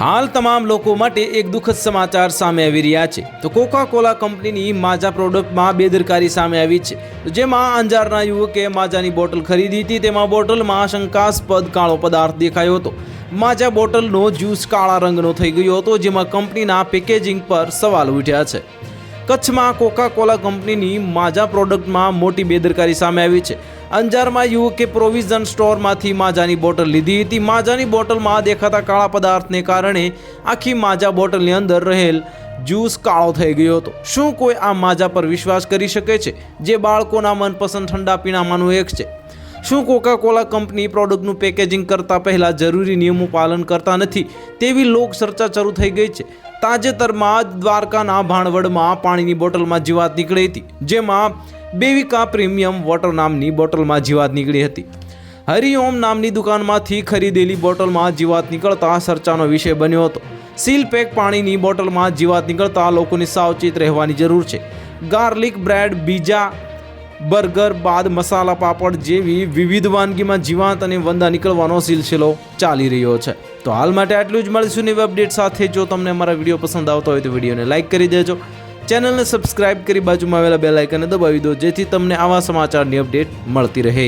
હાલ તમામ લોકો માટે એક દુઃખદ સમાચાર સામે આવી રહ્યા છે. તો કોકા કોલા કંપનીની માજા પ્રોડક્ટમાં બેદરકારી સામે આવી છે. જેમાં અંજારના યુવકે માજાની બોટલ ખરીદી હતી, તેમાં બોટલમાં શંકાસ્પદ કાળો પદાર્થ દેખાયો હતો. માજા બોટલનો જ્યુસ કાળા રંગનો થઈ ગયો હતો, જેમાં કંપનીના પેકેજિંગ પર સવાલ ઉઠ્યા છે. કચ્છમાં કોકા કોલા કંપનીની માજા પ્રોડક્ટમાં મોટી બેદરકારી સામે આવી છે. અંજારમાં યુવકે પ્રોવિઝન સ્ટોરમાંથી માજાની બોટલ લીધી હતી. માજાની બોટલમાં દેખાતા કાળા પદાર્થને કારણે આખી માજા બોટલની અંદર રહેલ જ્યુસ કાળો થઈ ગયો હતો. શું કોઈ આ માજા પર વિશ્વાસ કરી શકે છે? જે બાળકોના મનપસંદ ઠંડા પીણામાંનું એક છે. શું કોકા કોલા કંપની પ્રોડક્ટનું પેકેજિંગ કરતા પહેલા જરૂરી નિયમો પાલન કરતા નથી? તેવી લોક ચર્ચા શરૂ થઈ ગઈ છે. તાજેતરમાં જ દ્વારકાના ભાણવડમાં પાણીની બોટલમાં જીવાત નીકળી હતી. જેમાં બેવિકા પ્રીમિયમ વોટર નામની બોટલમાં જીવાત નીકળી હતી. હરિઓમ નામની દુકાનમાંથી ખરીદેલી બોટલમાં જીવાત નીકળતા ચર્ચાનો વિષય બન્યો હતો. સીલ પેક પાણીની બોટલમાં જીવાત નીકળતા લોકોની સાવચેત રહેવાની જરૂર છે. ગાર્લિક બ્રેડ, બીજા, બર્ગર બાદ મસાલા પાપડ જેવી વિવિધ વાનગીમાં જીવાત અને વંદા નીકળવાનો સિલસિલો ચાલી રહ્યો છે. તો હાલ માટે આટલું જ મળીશું નવી અપડેટ સાથે. જો તમને અમારા વીડિયો પસંદ આવતો હોય તો વિડીયોને લાઇક કરી દેજો. ચેનલને સબસ્ક્રાઇબ કરી બાજુમાં આવેલા બેલ આઇકનને દબાવી દો જેથી તમને આવા સમાચારની અપડેટ મળતી રહે.